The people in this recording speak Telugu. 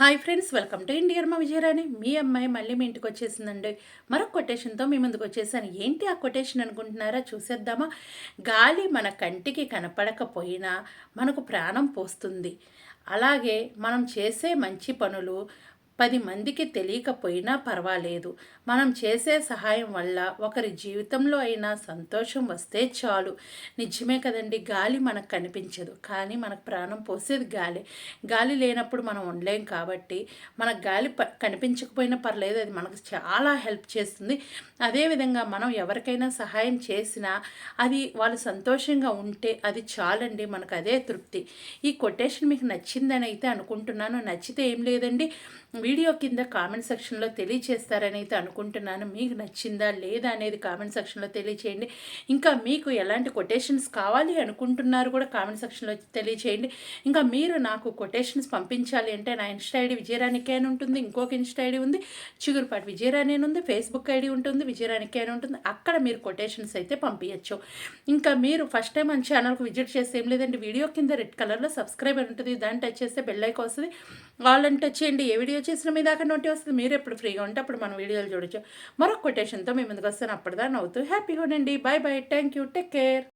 హాయ్ ఫ్రెండ్స్ వెల్కమ్ టు ఇండియర్మ విజయరాణి. మీ అమ్మాయి మళ్ళీ మీ ఇంటికి వచ్చేసిందండి. మరొక కొటేషన్తో మీ ముందుకు వచ్చేసాను. ఏంటి ఆ కొటేషన్ అనుకుంటున్నారా? చూసేద్దామా? గాలి మన కంటికి కనపడకపోయినా మనకు ప్రాణం పోస్తుంది. అలాగే మనం చేసే మంచి పనులు పది మందికి తెలియకపోయినా పర్వాలేదు. మనం చేసే సహాయం వల్ల ఒకరి జీవితంలో అయినా సంతోషం వస్తే చాలు. నిజమే కదండి గాలి మనకు కనిపించదు. కానీ మనకు ప్రాణం పోసేది గాలి. గాలి లేనప్పుడు మనం ఉండలేం కాబట్టి మనకు గాలి కనిపించకపోయినా పర్లేదు. అది మనకు చాలా హెల్ప్ చేస్తుంది. అదేవిధంగా మనం ఎవరికైనా సహాయం చేసినా అది వాళ్ళు సంతోషంగా ఉంటే అది చాలండి మనకు అదే తృప్తి. ఈ కొటేషన్ మీకు నచ్చిందని అయితే అనుకుంటున్నాను. నచ్చితే ఏం లేదండి. వీడియో కింద కామెంట్ సెక్షన్లో తెలియచేస్తారని అయితే అనుకుంటున్నాను. మీకు నచ్చిందా లేదా అనేది కామెంట్ సెక్షన్లో తెలియచేయండి. ఇంకా మీకు ఎలాంటి కొటేషన్స్ కావాలి అనుకుంటున్నారు కూడా కామెంట్ సెక్షన్లో తెలియచేయండి. ఇంకా మీరు నాకు కొటేషన్స్ పంపించాలి అంటే నా ఇన్స్టా ఐడి విజయరాణికే అని ఉంటుంది ఇంకొక ఇన్స్టా ఐడి ఉంది చిగురుపాటి విజయరాణి అని ఉంది ఫేస్బుక్ ఐడి ఉంటుంది విజయరాణికే అని ఉంటుంది. అక్కడ మీరు కొటేషన్స్ అయితే పంపించచ్చు ఇంకా మీరు ఫస్ట్ టైం మన ఛానల్కి విజిట్ చేస్తే ఏం లేదండి వీడియో కింద రెడ్ కలర్లో సబ్స్క్రైబ్ అని ఉంటుంది. దాన్ని టచ్ చేస్తే బెల్ ఐకాన్ వస్తుంది. వాళ్ళని టచ్ చేయండి. ఏ వీడియో చేసినా మీ దాకా నోటి వస్తుంది. మీరు ఎప్పుడు ఫ్రీగా ఉంటే అప్పుడు మనం వీడియోలు చూడొచ్చు. మరొక కొటేషన్తో మీ ముందుకు వస్తాను. అప్పటిదాన్ని అవుతూ హ్యాపీగా ఉండండి. Bye bye thank you take care